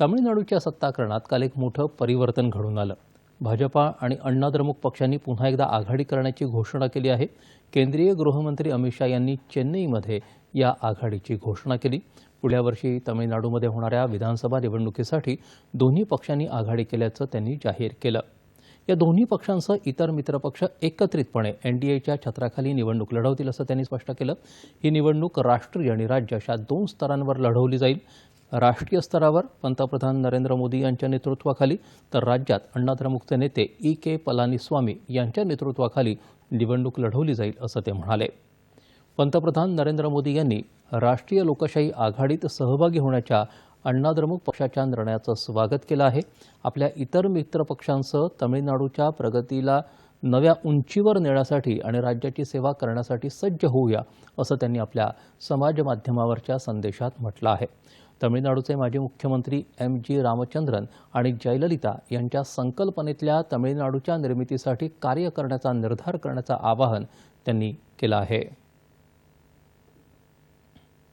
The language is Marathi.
तामिळनाडूच्या सत्ताकरणात काल एक मोठं परिवर्तन घडून आलं. भाजपा आणि अण्णाद्रमुक पक्षांनी पुन्हा एकदा आघाडी करण्याची घोषणा केली आहे. केंद्रीय गृहमंत्री अमित शाह यांनी चेन्नईमध्ये या आघाडीची घोषणा केली. पुढल्या वर्षी तामिळनाडूमध्ये होणाऱ्या विधानसभा निवडणुकीसाठी दोन्ही पक्षांनी आघाडी केल्याचं त्यांनी जाहीर केलं. या दोन्ही पक्षांसह इतर मित्रपक्ष एकत्रितपणे एनडीएच्या छत्राखाली निवडणूक लढवतील असं त्यांनी स्पष्ट केलं. ही निवडणूक राष्ट्रीय आणि राज्य अशा दोन स्तरांवर लढवली जाईल. राष्ट्रीय स्तरावर पंतप्रधान नरेंद्र मोदी यांच्या नेतृत्वाखाली तर राज्यात अण्णाद्रमुकचे नेते ई के पलानीस्वामी यांच्या नेतृत्वाखाली निवडणूक लढवली जाईल असं ते म्हणाले. पंतप्रधान नरेंद्र मोदी यांनी राष्ट्रीय लोकशाही आघाडीत सहभागी होण्याच्या अण्णाद्रमुक पक्षाच्या निर्णयाचं स्वागत केलं आहे. आपल्या इतर मित्रपक्षांसह तमिळनाडूच्या प्रगतीला नव्या उंचीवर नेण्यासाठी आणि राज्याची सेवा करण्यासाठी सज्ज होऊया असं त्यांनी आपल्या समाज माध्यमावरच्या संदेशात म्हटलं आहे. तमिळनाडूचे माजी मुख्यमंत्री एम जी रामचंद्रन आणि जयललिता यांच्या संकल्पनेतल्या तमिळनाडूच्या निर्मितीसाठी कार्य करण्याचा निर्धार करण्याचं आवाहन त्यांनी केलं आहे.